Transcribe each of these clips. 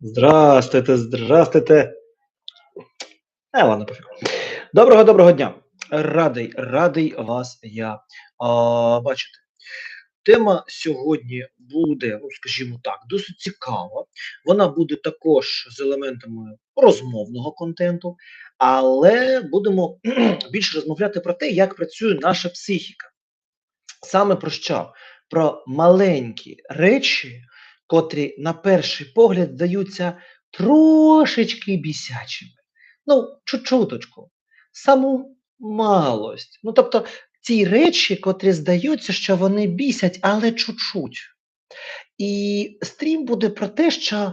Здрастуйте, здрастуйте. Е, ладно, пофіг. Доброго доброго дня. Радий, радий вас я а, бачити. Тема сьогодні буде, ну скажімо так, досить цікава. Вона буде також з елементами розмовного контенту, але будемо більше розмовляти про те, як працює наша психіка. Саме про що? Про маленькі речі, котрі на перший погляд здаються трошечки бісячими. Ну, чуть-чуточку, саму малость. Ну, тобто, ті речі, котрі здаються, що вони бісять, але чуть-чуть. І стрім буде про те, що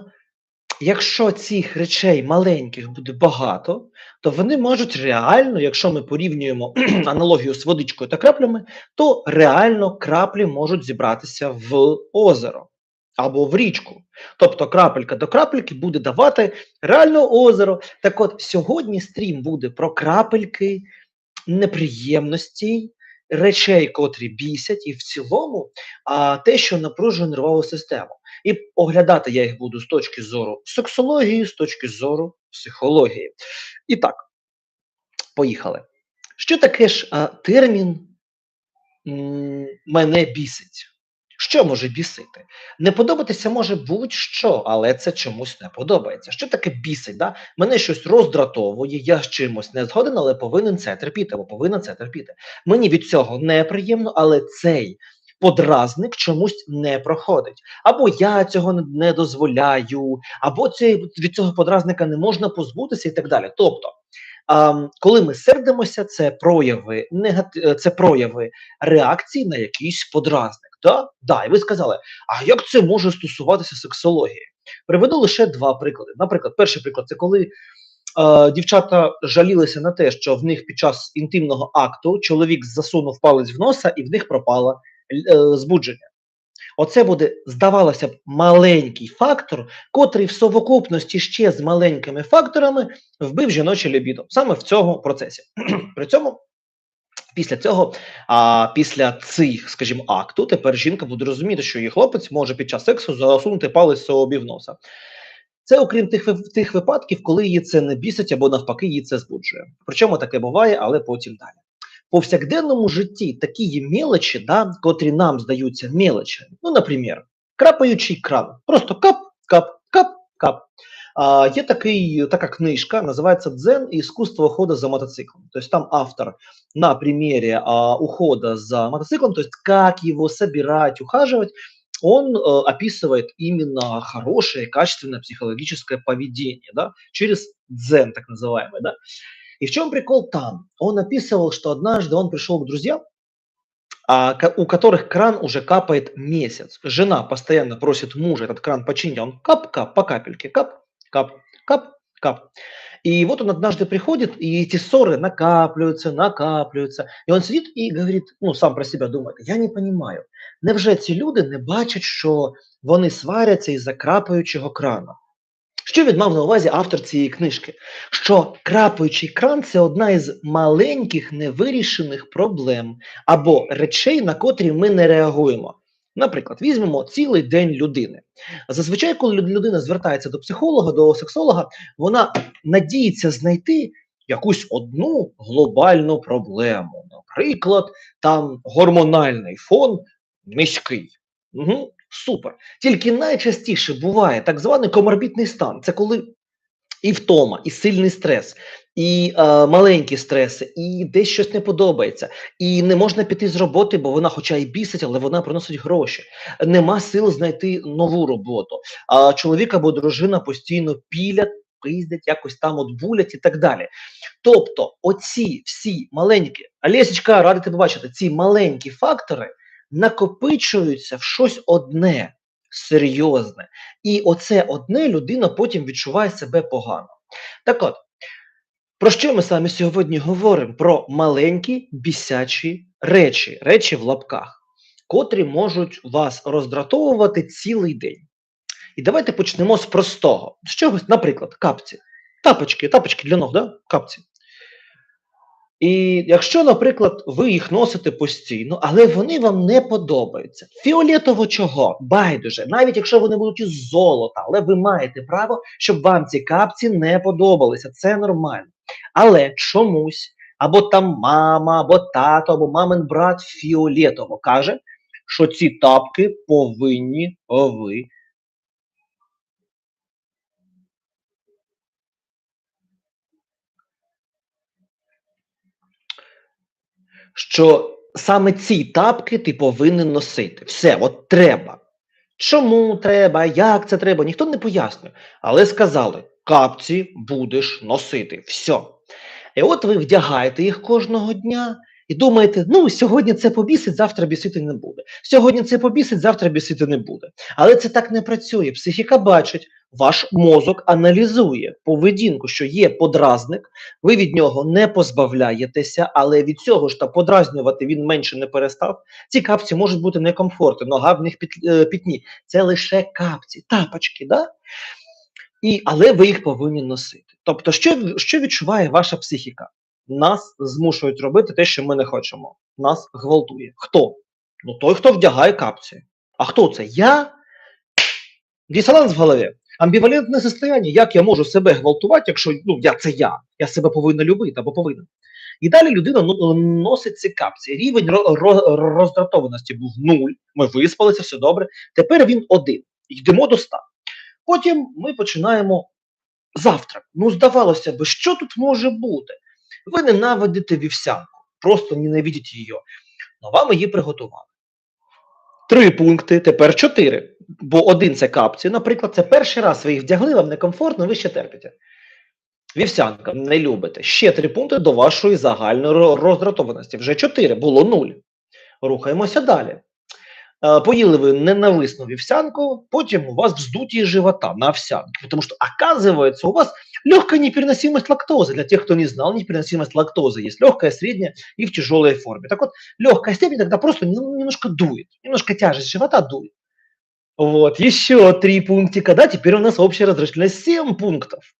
якщо цих речей маленьких буде багато, то вони можуть реально, якщо ми порівнюємо аналогію з водичкою та краплями, то реально краплі можуть зібратися в озеро або в річку. Тобто крапелька до крапельки буде давати реально озеро. Так от сьогодні стрім буде про крапельки, неприємності, речей, котрі бісять, і в цілому а, те, що напружує нервову систему. І оглядати я їх буду з точки зору сексології, з точки зору психології. І так, поїхали. Що таке ж а, термін м, мене бісить? Що може бісити? Не подобатися може будь-що, але це чомусь не подобається. Що таке бісить? Да? Мене щось роздратовує, я з чимось не згоден, але повинен це терпіти, або повинна це терпіти. Мені від цього неприємно, але цей подразник чомусь не проходить. Або я цього не- дозволяю, або від цього подразника не можна позбутися і так далі. Тобто, а, коли ми сердимося, це прояви негати... це прояви реакції на якийсь подразник. Да? Да, і ви сказали, а як це може стосуватися сексології? Приведу лише два приклади. Наприклад, перший приклад це коли е, дівчата жалілися на те, що в них під час інтимного акту чоловік засунув палець в носа і в них пропало е, збудження. Оце буде, здавалося б, маленький фактор, котрий в совокупності ще з маленькими факторами вбив жіноче лібідо саме в цьому процесі. При цьому Після цього, а після цих, скажімо, акту, тепер жінка буде розуміти, що її хлопець може під час сексу засунути палець собі в носа. Це окрім тих тих випадків, коли її це не бісить або навпаки її це збуджує. Причому таке буває, але потім далі. В повсякденному житті такі є мелочі, да, котрі нам здаються мелочами. Ну, наприклад, крапаючий кран. Просто кап, кап, кап, кап. А, є такий, така книжка, називається «Дзен і искусство ухода за мотоциклом. Тобто там автор на примере а, ухода за мотоциклом, то есть как его собирать, ухаживать, он э, описывает именно хорошее, качественное психологическое поведение, да, через дзен, так называемый, да. И в чем прикол там? Он описывал, что однажды он пришел к друзьям, а, у которых кран уже капает месяц. Жена постоянно просит мужа этот кран починить, а он кап-кап по капельке, кап-кап, кап-кап. И вот он однажды приходит, и эти ссоры накапливаются, накапливаются. И он сидит и говорит, ну, сам про себя думает, я не понимаю, невже ці люди не бачать, що вони сваряться із-за крапаючого крана? Що він мав на увазі автор цієї книжки? Що крапаючий кран це одна із маленьких невирішених проблем або речей, на котрі ми не реагуємо. Наприклад, візьмемо цілий день людини. Зазвичай, коли людина звертається до психолога, до сексолога, вона надіється знайти якусь одну глобальну проблему. Наприклад, там гормональний фон низький. Угу, супер. Тільки найчастіше буває так званий коморбітний стан. Це коли і втома, і сильний стрес, і е, маленькі стреси, і десь щось не подобається, і не можна піти з роботи, бо вона, хоча і бісить, але вона приносить гроші. Нема сил знайти нову роботу. А чоловік або дружина постійно пілять, пиздять, якось там от булять і так далі. Тобто, оці всі маленькі, Олесечка, радий тебе бачити, ці маленькі фактори накопичуються в щось одне серйозне. І оце одне людина потім відчуває себе погано. Так от, про що ми саме сьогодні говоримо? Про маленькі бісячі речі, речі в лапках, котрі можуть вас роздратовувати цілий день. І давайте почнемо з простого. З чогось, наприклад, капці. Тапочки, тапочки для ног, да? капці. І якщо, наприклад, ви їх носите постійно, але вони вам не подобаються. Фіолетово чого? Байдуже, навіть якщо вони будуть із золота, але ви маєте право, щоб вам ці капці не подобалися. Це нормально. Але чомусь або там мама, або тато, або мамин брат фіолетово каже, що ці тапки повинні ви що саме ці тапки ти повинен носити. Все, от треба. Чому треба, як це треба, ніхто не пояснює. Але сказали, капці будеш носити. Все. І от ви вдягаєте їх кожного дня і думаєте, ну сьогодні це побісить, завтра бісити не буде. Сьогодні це побісить, завтра бісити не буде. Але це так не працює. Психіка бачить, ваш мозок аналізує поведінку, що є подразник, ви від нього не позбавляєтеся, але від цього ж та подразнювати він менше не перестав. Ці капці можуть бути некомфортні, нога в них е, пітні. Це лише капці, тапочки. Да? І, Але ви їх повинні носити. Тобто, що що відчуває ваша психіка? Нас змушують робити те, що ми не хочемо. Нас гвалтує. Хто? Ну той, хто вдягає капці. А хто це? Я? Дисонанс в голові. Амбівалентне состояння. Як я можу себе гвалтувати, якщо ну, я це я, я себе повинна любити або повинна. І далі людина ну, носить ці капці. Рівень роздратованості був нуль. Ми виспалися, все добре. Тепер він один. Йдемо до ста. Потім ми починаємо завтрак. Ну, здавалося б, що тут може бути? Ви ненавидите вівсянку, просто ненавидите її. Но вам її приготували. Три пункти, тепер чотири Бо один це капці, наприклад, це перший раз ви їх вдягли, вам некомфортно, ви ще терпите. Вівсянка, не любите. Ще три пункти до вашої загальної роздратованості. Вже чотири, було нуль. Рухаємося далі. Е, поїли ви ненависну вівсянку, потім у вас вздутие живота на овсянке. Потому что, оказывается, у вас легкая непереносимость лактозы. Для тех, кто не знал, непереносимость лактозы есть легкая, средняя и в тяжелой форме. Так вот, легкая степень тогда просто немножко дует, немножко тяжесть живота дует. Вот, еще три пунктика, да, теперь у нас общая разрешительность 7 пунктов.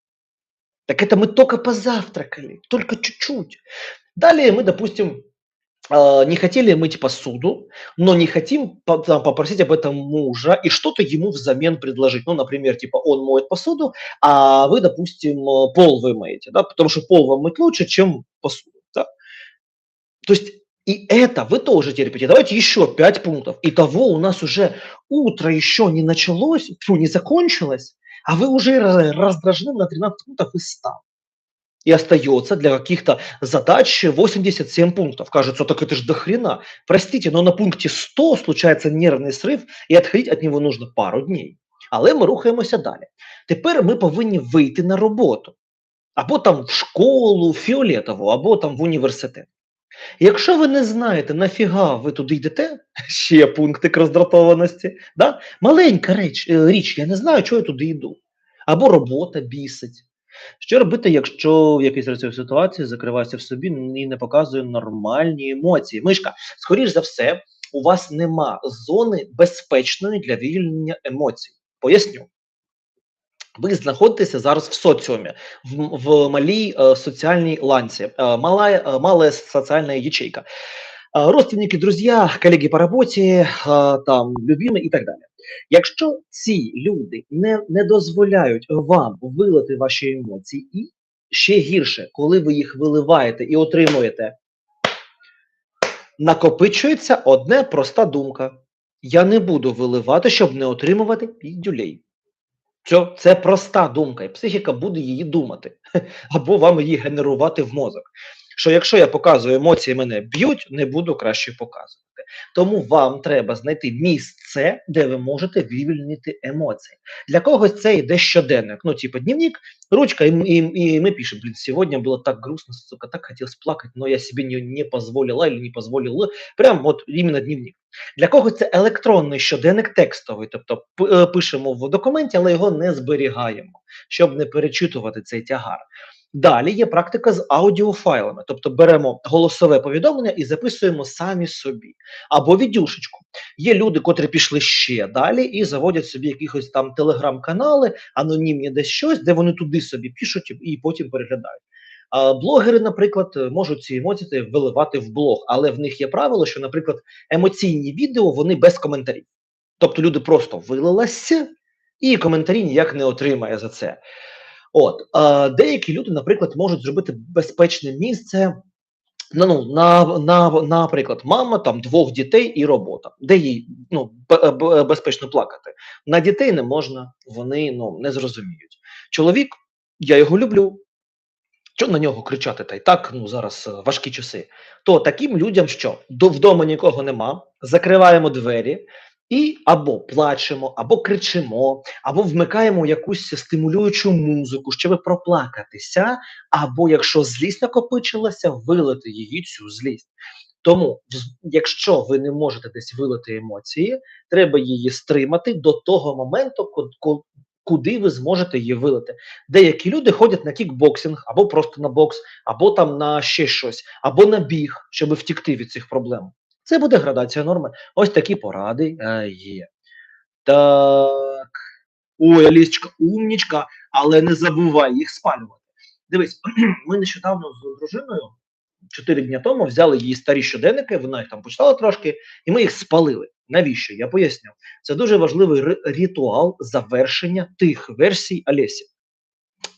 Так это мы только позавтракали, только чуть-чуть. Далее мы, допустим, а, не хотели мыть посуду, но не хотим попросить об этом мужа и что-то ему взамен предложить. Ну, например, типа он моет посуду, а вы, допустим, пол вы моете, да, потому что пол вам мыть лучше, чем посуду. Да? То есть и это вы тоже терпите. Давайте еще пять пунктов. Итого у нас уже утро еще не началось, фу, не закончилось, а вы уже раздражены на 13 пунктов из 100 и остается для каких-то задач 87 пунктов. Кажется, так это же до хрена. Простите, но на пункте 100 случается нервний срив, і відходити від нього нужно пару днів. Але ми рухаємося далі. Тепер ми повинні вийти на роботу. Або там в школу, фіолетову, або там в університет. Якщо ви не знаєте, нафіга ви туди йдете, ще пунктик роздратованості, да? маленька річ, е, річ, я не знаю, чого я туди йду. Або робота бісить, що робити, якщо в якійсь разі ситуації закривається в собі і не показує нормальні емоції? Мишка, скоріш за все, у вас нема зони безпечної для вільнення емоцій. Поясню. Ви знаходитеся зараз в соціумі, в, в малій е, соціальній ланці, е, мала, е, мала соціальна ячейка. Е, родственники, друзі, колеги по роботі, е, там, любимі і так далі. Якщо ці люди не не дозволяють вам вилити ваші емоції, і ще гірше, коли ви їх виливаєте і отримуєте, накопичується одна проста думка. Я не буду виливати, щоб не отримувати піддюлей. Це, це проста думка, і психіка буде її думати, або вам її генерувати в мозок що якщо я показую емоції, мене б'ють, не буду краще показувати. Тому вам треба знайти місце, де ви можете вивільнити емоції. Для когось це йде щоденник. Ну, типу, дневник, ручка, і, і, і ми пишемо, блін, сьогодні було так грустно, сука, так хотілося плакати, але я собі не, не позволила или не позволила. Прям от іменно дневник. Для когось це електронний щоденник текстовий, тобто е, пишемо в документі, але його не зберігаємо, щоб не перечитувати цей тягар. Далі є практика з аудіофайлами, тобто беремо голосове повідомлення і записуємо самі собі. Або відюшечку. Є люди, котрі пішли ще далі і заводять собі якихось там телеграм-канали, анонімні десь щось, де вони туди собі пишуть і потім переглядають. А блогери, наприклад, можуть ці емоції виливати в блог, але в них є правило, що, наприклад, емоційні відео вони без коментарів. Тобто люди просто вилилися, і коментарі ніяк не отримає за це. От деякі люди, наприклад, можуть зробити безпечне місце. Ну, ну на, на, наприклад, мама там двох дітей і робота, де їй ну безпечно плакати. На дітей не можна, вони ну не зрозуміють. Чоловік, я його люблю. Що на нього кричати? Та й так ну зараз е, важкі часи. То таким людям, що до вдома нікого нема, закриваємо двері, і або плачемо, або кричимо, або вмикаємо якусь стимулюючу музику, щоб проплакатися, або якщо злість накопичилася, вилити її цю злість. Тому, якщо ви не можете десь вилити емоції, треба її стримати до того моменту, куди ви зможете її вилити. Деякі люди ходять на кікбоксинг, або просто на бокс, або там на ще щось, або на біг, щоб втікти від цих проблем. Це буде градація норми. Ось такі поради е, є. Так. Ой, Алісечка, умнічка, але не забувай їх спалювати. Дивись, ми нещодавно з дружиною чотири дні тому взяли її старі щоденники, вона їх там почитала трошки, і ми їх спалили. Навіщо? Я поясню. Це дуже важливий ритуал завершення тих версій Олесі.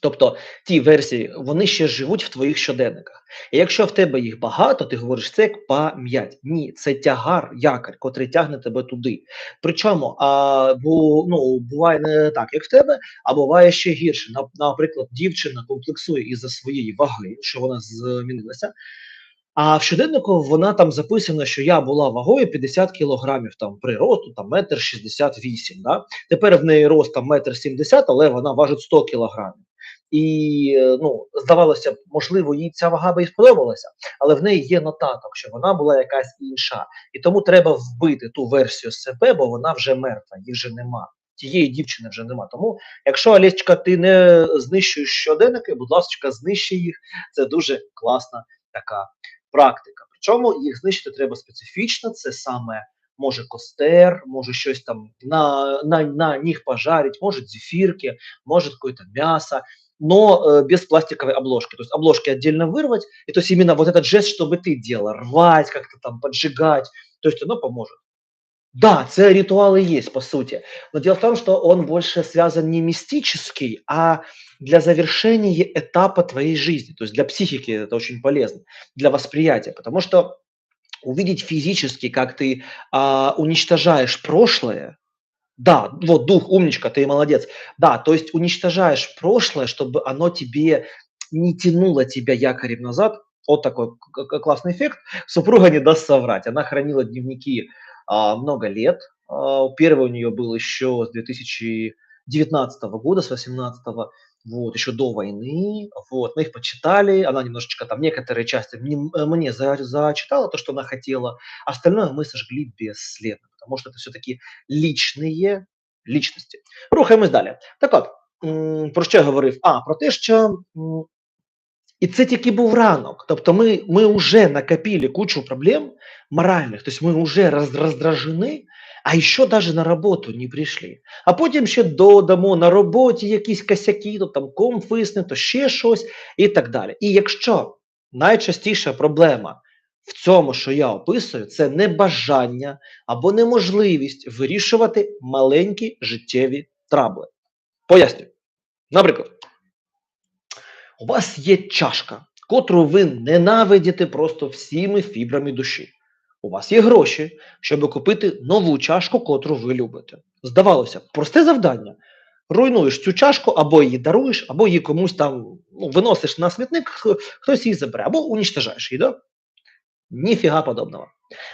Тобто ті версії, вони ще живуть в твоїх щоденниках. І якщо в тебе їх багато, ти говориш, це як пам'ять. Ні, це тягар, якорь, котрий тягне тебе туди. Причому а, бо, ну, буває не так, як в тебе, а буває ще гірше. Наприклад, дівчина комплексує із-за своєї ваги, що вона змінилася. А в щоденнику вона там записана, що я була вагою 50 кілограмів там при росту, там метр 68. Да? Тепер в неї рост там метр 70, але вона важить 100 кілограмів. І ну, здавалося б, можливо, їй ця вага би і сподобалася, але в неї є нотаток, що вона була якась інша. І тому треба вбити ту версію себе, бо вона вже мертва, її вже нема. Тієї дівчини вже нема. Тому, якщо Олєчка, ти не знищуєш щоденники, будь ласка, знищи їх. Це дуже класна така практика. Причому їх знищити треба специфічно. Це саме може костер, може щось там на на, на них пожарить, може зефірки, може какое-то мясо но э, без пластиковой обложки. То есть обложки отдельно вырвать, и то есть именно вот этот жест, чтобы ты делал, рвать, как-то там поджигать, то есть оно поможет. Да, це ритуалы есть, по сути. Но дело в том, что он больше связан не мистический, а для завершения этапа твоей жизни. То есть для психики это очень полезно, для восприятия. Потому что увидеть физически, как ты а, уничтожаешь прошлое, да, вот дух, умничка, ты молодец. Да, то есть уничтожаешь прошлое, чтобы оно тебе не тянуло тебя якорем назад. Вот такой классный эффект. Супруга не даст соврать. Она хранила дневники а, много лет. А, первый у нее был еще с 2019 года, с 2018 вот, еще до войны, вот, мы их почитали, она немножечко там некоторые части мне, мне за, зачитала то, что она хотела, остальное мы сожгли бесследно потому что это все-таки лічні лічності. Рухаємось далі. Так от, про що я говорив? А, про те, що. І це тільки був ранок. Тобто ми ми вже накопили кучу проблем моральних, тобто ми вже роздражені, а ще навіть на роботу не прийшли. А потім ще додамо на роботі якісь косяки, то там комфисне, то ще щось і так далі. І якщо найчастіша проблема в цьому, що я описую, це небажання або неможливість вирішувати маленькі життєві трабли. Пояснюю. Наприклад, у вас є чашка, котру ви ненавидите просто всіми фібрами душі. У вас є гроші, щоб купити нову чашку, котру ви любите. Здавалося, просте завдання. Руйнуєш цю чашку, або її даруєш, або її комусь там ну, виносиш на смітник, хтось її забере, або унічтожаєш її. Да? Ніфіга подобного.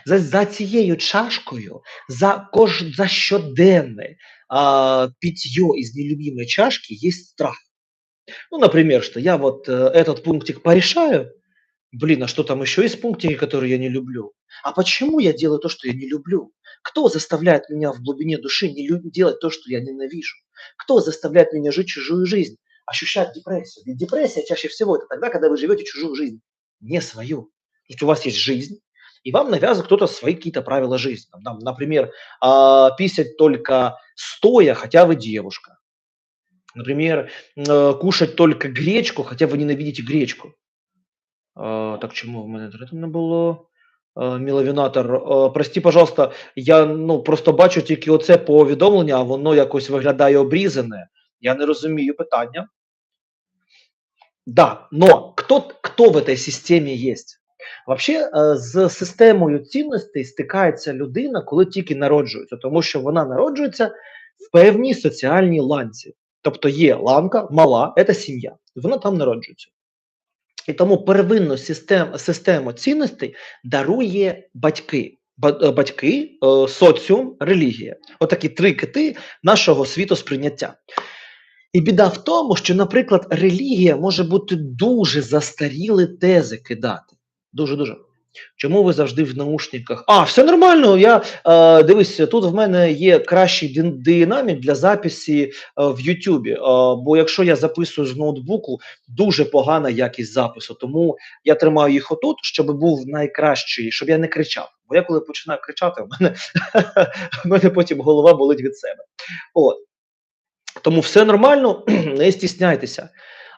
За за цією чашкою, за кож, за щоденне а, питье из нелюбимой чашки есть страх. Ну, например, что я вот э, этот пунктик порешаю, блин, а что там еще есть пунктики, которые я не люблю? А почему я делаю то, что я не люблю? Кто заставляет меня в глубине души не делать то, что я ненавижу? Кто заставляет меня жить чужую жизнь, ощущать депрессию? Ведь депрессия чаще всего это тогда, когда вы живете чужую жизнь, не свою. То есть у вас есть жизнь, и вам навязывает кто-то свои какие-то правила жизни. Там, например, э, писать только стоя, хотя вы девушка. Например, э, кушать только гречку, хотя вы ненавидите гречку. Так чому в мене не було? Міловінатор, а, прости, пожалуйста, я ну просто бачу тільки оце повідомлення, а воно якось виглядає обрізане. Я не розумію питання. Да, но кто, кто в этой системі є? Вообще, з системою цінностей стикається людина, коли тільки народжується, тому що вона народжується в певній соціальній ланці. Тобто є ланка мала, це сім'я, вона там народжується. І тому первинну систем, систему цінностей дарує батьки. Е, Батьки, е, соціум, релігія. Отакі три кити нашого світосприйняття. І біда в тому, що, наприклад, релігія може бути дуже застаріли тези кидати. Дуже дуже. Чому ви завжди в наушниках? А, все нормально. Я е, дивись, тут в мене є кращий динамік для записі е, в Ютубі. Е, бо якщо я записую з ноутбуку, дуже погана якість запису. Тому я тримаю їх отут, щоб був найкращий, щоб я не кричав. Бо я коли починаю кричати, в мене, в мене потім голова болить від себе. От. Тому все нормально, не стесняйтеся.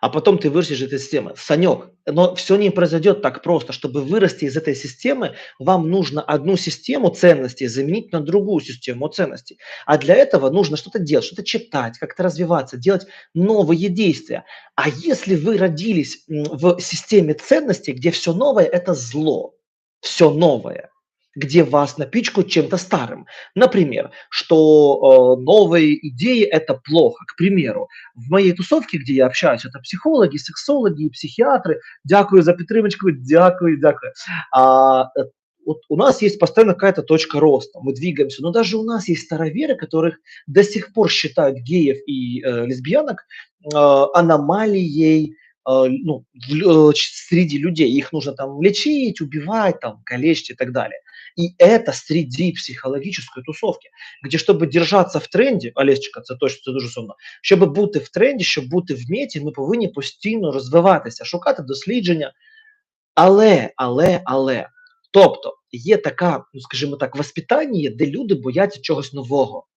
А потом ты вырастешь из этой системы. Санек, но все не произойдет так просто. Чтобы вырасти из этой системы, вам нужно одну систему ценностей заменить на другую систему ценностей. А для этого нужно что-то делать, что-то читать, как-то развиваться, делать новые действия. А если вы родились в системе ценностей, где все новое– это зло, все новое, где вас напичкают чем-то старым. Например, что э, новые идеи– это плохо. К примеру, в моей тусовке, где я общаюсь, это психологи, сексологи, психиатры. Дякую за підтримочку, дякую, дякую. А, э, вот у нас есть постоянно какая-то точка роста, мы двигаемся, но даже у нас есть староверы, которых до сих пор считают геев и э, лесбиянок э, аномалией э, ну, э, среди людей. Их нужно там лечить, убивать, там, калечить и так далее. И это среди психологической тусовки, где чтобы держаться в тренді, Олесечка, це точно це дуже сумно, щоб бути в тренді, щоб бути в меті, ми повинні постійно розвиватися, шукати дослідження. Але, але, але. Тобто є така, ну скажімо так, воспитання, де люди бояться чогось нового.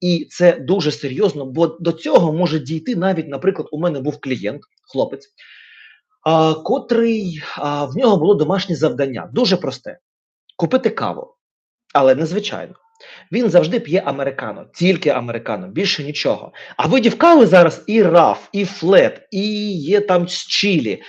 І це дуже серйозно, бо до цього може дійти навіть, наприклад, у мене був клієнт, хлопець, а, котрий а, в нього було домашнє завдання, дуже просте: купити каву, але незвичайно. Він завжди п'є американо, тільки американо, більше нічого. А видів кави зараз і раф, і флет, і є там з чилі,